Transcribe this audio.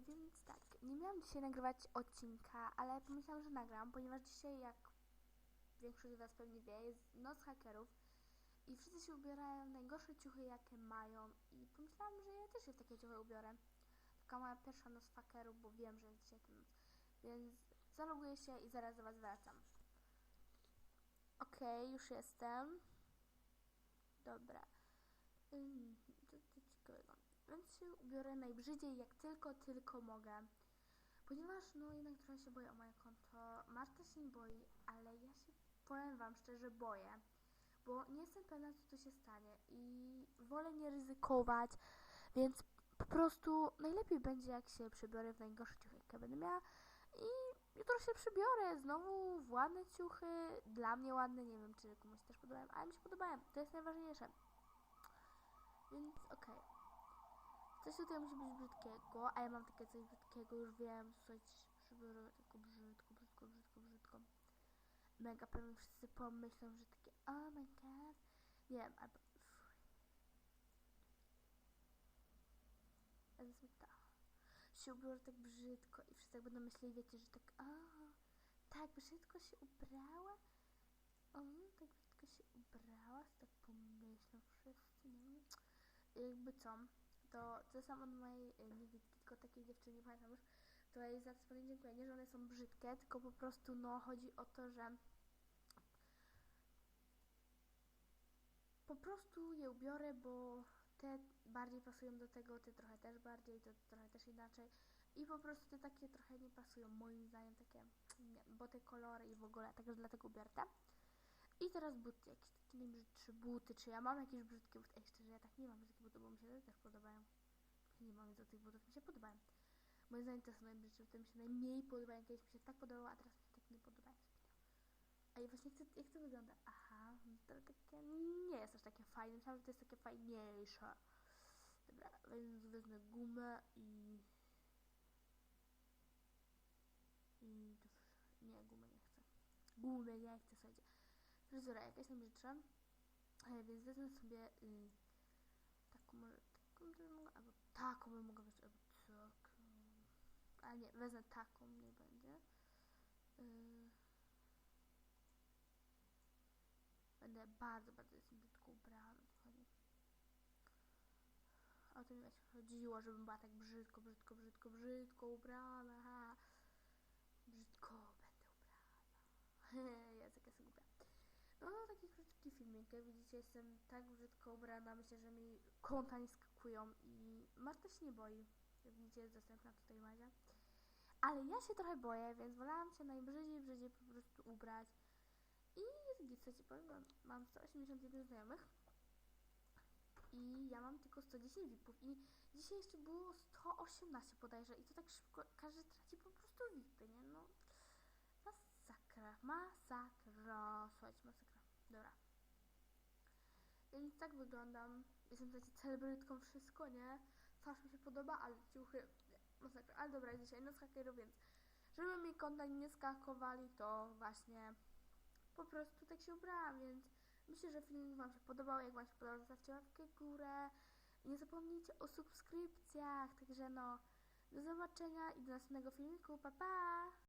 Więc tak, nie miałam dzisiaj nagrywać odcinka, ale pomyślałam, że nagram, ponieważ dzisiaj, jak większość z Was pewnie wie, jest noc hakerów i wszyscy się ubierają w najgorsze ciuchy, jakie mają i pomyślałam, że ja też się w takie ciuchy ubiorę. Taka moja pierwsza noc hakerów, bo wiem, że jest dzisiaj ten noc. Więc zaloguję się i zaraz do Was wracam. Okej, już jestem. Dobra. Ym, co to ciekawego. Więc się ubiorę najbrzydziej, jak tylko, tylko mogę. Ponieważ, no jednak trochę się boję o moje konto. Marta się nie boi, ale ja się, powiem wam szczerze, boję. Bo nie jestem pewna, co tu się stanie i wolę nie ryzykować, więc po prostu najlepiej będzie, jak się przebiorę w najgorsze ciuchy, jakie będę miała. I jutro się przebiorę znowu w ładne ciuchy, dla mnie ładne, nie wiem, czy komuś też podobają, ale mi się podobają, to jest najważniejsze. Więc okej. Coś tutaj musi być brzydkiego, a ja mam takie coś brzydkiego, już wiem, słuchajcie, przybiorę tylko brzydko, brzydko, brzydko, brzydko. Mega pewnie wszyscy pomyślą, że takie, oh my god, nie wiem, albo ale sobie tak, się ubiorę tak brzydko i wszyscy tak będą myśleli, wiecie, że tak, a, tak brzydko się ubrała, o, tak brzydko się ubrała, tak pomyślą wszyscy, nie jakby co, to to samo od mojej e, niewidki, tylko takiej dziewczyny, pamiętam już, to jej za to dziękuję, nie, że one są brzydkie, tylko po prostu, no, chodzi o to, że po prostu je ubiorę, bo te bardziej pasują do tego, te trochę też bardziej, to trochę też inaczej i po prostu te takie trochę nie pasują, moim zdaniem, takie, nie, bo te kolory i w ogóle, także dlatego ubiorę te. I teraz buty, jakieś takie najbrzydsze buty, czy ja mam jakieś brzydkie buty? Ej, szczerze, ja tak nie mam brzydkich butów, bo mi się te też podobają. Nie mam do tych butów, mi się podobają. Moim zdaniem to są najbrzydsze buty, mi się najmniej podobają, kiedyś mi się tak podobało, a teraz mi się tak nie podobają. A i właśnie, to, jak to wygląda? Aha, to takie, nie jest aż takie fajne, myślałam, że to jest takie fajniejsze. Dobra, więc wezmę gumę i... I... Nie, gumy nie chcę. Gumy nie chcę, słuchajcie. Fryzura jakaś najbrzydsza. E, więc wezmę sobie y, taką może taką albo taką bym mogła wziąć, albo taką. A nie, wezmę taką, nie będzie. Y, będę bardzo, bardzo jestem brzydko ubrana, o to mi właśnie chodziło, żebym była tak brzydko, brzydko, brzydko, brzydko ubrana. Brzydko będę ubrana. Jacek, ja sobie głupia. No, taki widzicie, jestem tak brzydko ubrana. Myślę, że mi konta nie skakują i Marta się nie boi. Widzicie, jest dostępna tutaj Madzia. Ale ja się trochę boję, więc wolałam się najbrzydziej, brzydziej po prostu ubrać. I jest git, co ci powiem, mam- mam 181 znajomych. I ja mam tylko 110 VIPów. I dzisiaj jeszcze było 118 bodajże. I to tak szybko, każdy traci po prostu VIPy, nie? No, masakra, masakra. Słuchajcie, masakra. Dobra. Więc tak wyglądam. Jestem tutaj celebrytką, wszystko, nie? Twarz mi się podoba, ale ciuchy, masakra. Ale dobra, dzisiaj noc hakerów, więc żeby mi konta nie skakowali, to właśnie po prostu tak się ubrałam, więc myślę, że film Wam się podobał. Jak Wam się podobał, zostawcie łapkę górę. I nie zapomnijcie o subskrypcjach. Także no, do zobaczenia i do następnego filmiku. Pa, pa!